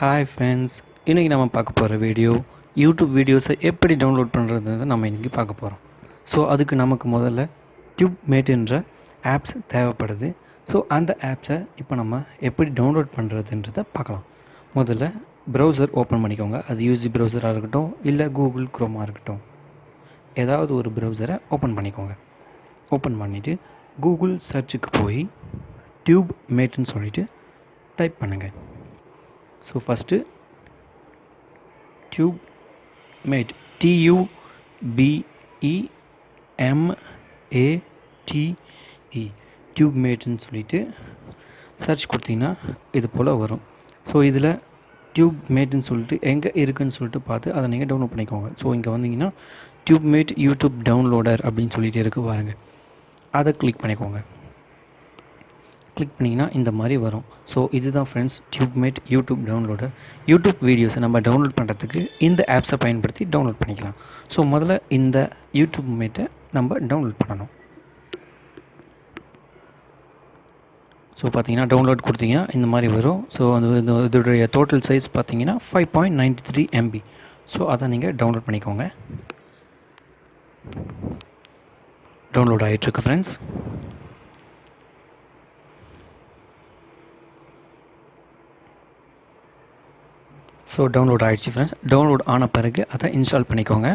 Hi friends இன்றைக்கி நம்ம பார்க்க போகிற வீடியோ யூடியூப் வீடியோஸை எப்படி டவுன்லோட் பண்ணுறது நம்ம இன்றைக்கி பார்க்க போகிறோம் ஸோ அதுக்கு நமக்கு முதல்ல டியூப் மேட்டுன்ற ஆப்ஸ் தேவைப்படுது. ஸோ அந்த ஆப்ஸை இப்போ நம்ம எப்படி டவுன்லோட் பண்ணுறதுன்றதை பார்க்கலாம். முதல்ல ப்ரௌசர் ஓப்பன் பண்ணிக்கோங்க. அது யூசி ப்ரௌசராக இருக்கட்டும் இல்லை கூகுள் குரோமாக இருக்கட்டும். ஏதாவது ஒரு ப்ரௌசரை ஓப்பன் பண்ணிக்கோங்க. ஓப்பன் பண்ணிவிட்டு கூகுள் சர்ச்சுக்கு போய் டியூப் மேட்டுன்னு சொல்லிவிட்டு டைப் பண்ணுங்கள் so first TubeMate T U B E M A T E tube மேட்னு சொல்லிட்டு சர்ச் கொடுத்தீங்கன்னா இது போல் வரும். ஸோ இதில் டியூப் மேட்னு சொல்லிட்டு எங்கே இருக்குன்னு சொல்லிட்டு பார்த்து அதை நீங்கள் டவுன்லோட் பண்ணிக்கோங்க. ஸோ இங்கே வந்தீங்கன்னா டியூப் மேட் யூடியூப் டவுன்லோடர் அப்படின்னு சொல்லிட்டு இருக்குது பாருங்கள் அதை கிளிக் பண்ணிக்கோங்க. கிளிக் பண்ணிங்கன்னா இந்த மாதிரி வரும். ஸோ இதுதான் friends TubeMate YouTube downloader YouTube வீடியோஸை நம்ம டவுன்லோட் பண்ணுறதுக்கு இந்த ஆப்ஸை பயன்படுத்தி டவுன்லோட் பண்ணிக்கலாம். ஸோ முதல்ல இந்த யூடியூப் மேட்டை நம்ம டவுன்லோட் பண்ணணும். ஸோ பார்த்தீங்கன்னா டவுன்லோட் கொடுத்தீங்கன்னா இந்த மாதிரி வரும். ஸோ அந்த இதோடைய டோட்டல் சைஸ் பார்த்தீங்கன்னா five point ninety three MB so அதை நீங்கள் டவுன்லோட் பண்ணிக்கோங்க. டவுன்லோட் ஆகிட்டுருக்கு ஃப்ரெண்ட்ஸ் ஸோ டவுன்லோட் ஆகிடுச்சு ஃப்ரெண்ட்ஸ் டவுன்லோட் ஆன பிறகு அதை இன்ஸ்டால் பண்ணிக்கோங்க.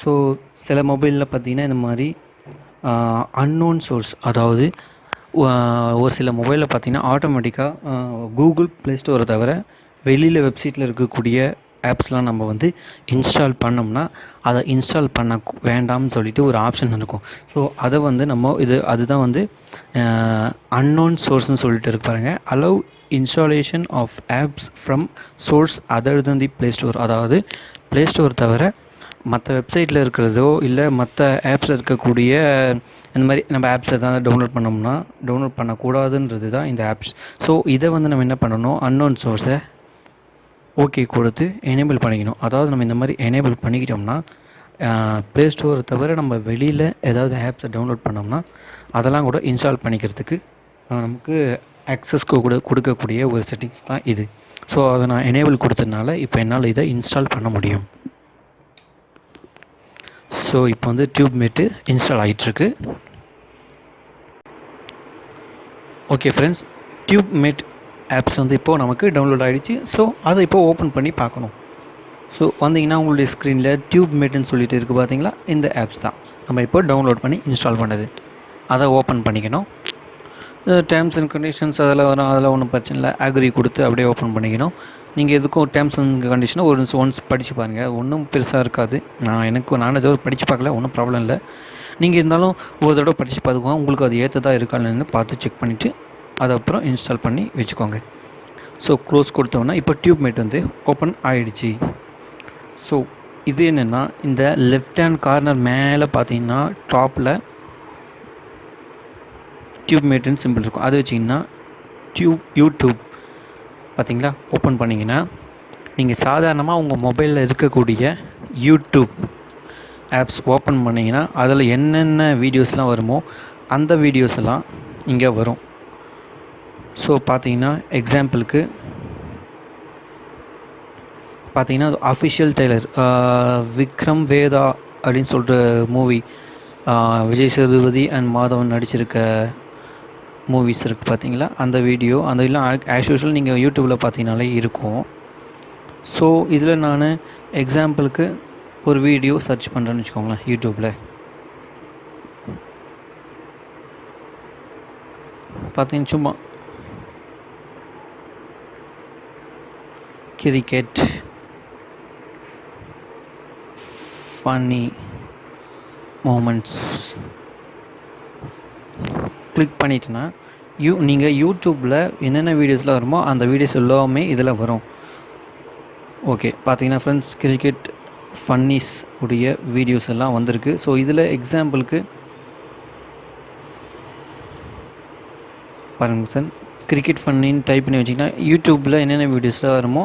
ஸோ சில மொபைலில் பார்த்தீங்கன்னா இந்த மாதிரி அன்னோன் சோர்ஸ் அதாவது ஒரு சில மொபைலில் பார்த்தீங்கன்னா ஆட்டோமேட்டிக்காக கூகுள் ப்ளே ஸ்டோரை தவிர வெளியில் வெப்சைட்டில் இருக்கக்கூடிய ஆப்ஸ்லாம் நம்ம வந்து இன்ஸ்டால் பண்ணோம்னா அதை இன்ஸ்டால் பண்ண வேண்டாம்னு சொல்லிட்டு ஒரு ஆப்ஷன் இருக்கும். ஸோ அதை வந்து நம்ம இது அதுதான் வந்து அன்னோன் சோர்ஸ்னு சொல்லிட்டு இருக்கு பாருங்கள் allow installation of apps from source other than the play store அதாவது ப்ளே ஸ்டோர் தவிர மற்ற வெப்சைட்டில் இருக்கிறதோ இல்லை மற்ற ஆப்ஸில் இருக்கக்கூடிய இந்த மாதிரி நம்ம ஆப்ஸ் எதாவது டவுன்லோட் பண்ணோம்னா டவுன்லோட் பண்ணக்கூடாதுன்றது தான் இந்த ஆப்ஸ் ஸோ இதை வந்து நம்ம என்ன பண்ணணும்? அன்னோன் சோர்ஸை ஓகே கொடுத்து எனேபிள் பண்ணிக்கணும். அதாவது நம்ம இந்த மாதிரி எனேபிள் பண்ணிக்கிட்டோம்னா ப்ளே ஸ்டோரை தவிர நம்ம வெளியில் ஏதாவது ஆப்ஸை டவுன்லோட் பண்ணோம்னா அதெல்லாம் கூட இன்ஸ்டால் பண்ணிக்கிறதுக்கு நமக்கு ஆக்சஸ் கூட கொடுக்கக்கூடிய ஒரு செட்டிங்ஸ் தான் இது. ஸோ அதை நான் எனேபிள் கொடுத்ததுனால இப்போ என்னால் இதை இன்ஸ்டால் பண்ண முடியும். ஸோ இப்போ வந்து டியூப் மேட்டு இன்ஸ்டால் ஆகிட்டுருக்கு okay friends TubeMate apps வந்து இப்போது நமக்கு டவுன்லோட் ஆகிடுச்சு ஸோ அதை இப்போ ஓப்பன் பண்ணி பார்க்கணும். ஸோ வந்தீங்கன்னா உங்களுடைய ஸ்க்ரீனில் டியூப் மேட்னு சொல்லிட்டு இருக்குது பார்த்தீங்களா? இந்த ஆப்ஸ் தான். நம்ம இப்போ டவுன்லோட் பண்ணி இன்ஸ்டால் பண்ணது. அதை ஓப்பன் பண்ணிக்கணும். டேர்ம்ஸ் அண்ட் கண்டிஷன்ஸ் அதெல்லாம் வரும். அதெல்லாம் ஒன்றும் பிரச்சனை இல்லை. அக்ரி கொடுத்து அப்படியே ஓப்பன் பண்ணிக்கணும். நீங்கள் எதுக்கும் டேர்ம்ஸ் அண்ட் கண்டிஷனை ஒரு ஒன்ஸ் படித்து பாருங்கள் ஒன்றும் பெருசாக இருக்காது. நான் எனக்கு நானும் ஏதோ படித்து பார்க்கல. ஒன்றும் ப்ராப்ளம் இல்லை. நீங்கள் இருந்தாலும் ஒரு தடவை படித்து பார்த்துக்கோங்க. உங்களுக்கு அது ஏற்றதாக இருக்கான்னு பார்த்து செக் பண்ணிவிட்டு அதை அப்புறம் இன்ஸ்டால் பண்ணி வச்சுக்கோங்க. ஸோ க்ளோஸ் கொடுத்தோன்னா இப்போ டியூப் மேட் வந்து ஓப்பன் ஆகிடுச்சு ஸோ இது என்னென்னா இந்த லெஃப்ட் ஹேண்ட் கார்னர் மேலே பார்த்தீங்கன்னா டாப்பில் டியூப் மேட்டுன்னு சிம்பிள் இருக்கும். அது வச்சிங்கன்னா டியூப் யூடியூப் பார்த்தீங்களா? ஓப்பன் பண்ணிங்கன்னா நீங்கள் சாதாரணமாக உங்கள் மொபைலில் இருக்கக்கூடிய யூடியூப் ஆப்ஸ் ஓப்பன் பண்ணிங்கன்னா அதில் என்னென்ன வீடியோஸ்லாம் வருமோ அந்த வீடியோஸ் எல்லாம் இங்கே வரும். ஸோ பார்த்தீங்கன்னா எக்ஸாம்பிளுக்கு பார்த்தீங்கன்னா அஃபிஷியல் டெய்லர் விக்ரம் வேதா அப்படின்னு சொல்கிற மூவி விஜய் சேதுபதி அண்ட் மாதவன் நடிச்சிருக்க மூவிஸ் இருக்குது பார்த்தீங்களா அந்த வீடியோ அந்த இல்லை ஆஸ் யூஷுவல் நீங்கள் யூடியூப்பில் பார்த்தீங்கனாலே இருக்கும். ஸோ இதில் நான் எக்ஸாம்பிளுக்கு ஒரு வீடியோ சர்ச் பண்ணுறேன்னு வச்சுக்கோங்களேன் யூடியூப்பில் பார்த்தீங்கன்னா சும்மா கிரிக்கெட் ஃபன்னி மூமெண்ட்ஸ் கிளிக் பண்ணிட்டேன்னா யூ நீங்கள் யூடியூப்பில் என்னென்ன வீடியோஸ்லாம் வருமோ அந்த வீடியோஸ் எல்லாமே இதில் வரும். ஓகே பார்த்தீங்கன்னா ஃப்ரெண்ட்ஸ் கிரிக்கெட் ஃபன்னிஸ் உடைய வீடியோஸ் எல்லாம் வந்திருக்கு. ஸோ இதில் எக்ஸாம்பிளுக்கு பாருங்க சார் கிரிக்கெட் ஃபன்னின்னு டைப் பண்ணி வச்சிங்கன்னா யூடியூப்பில் என்னென்ன வீடியோஸ்லாம் வருமோ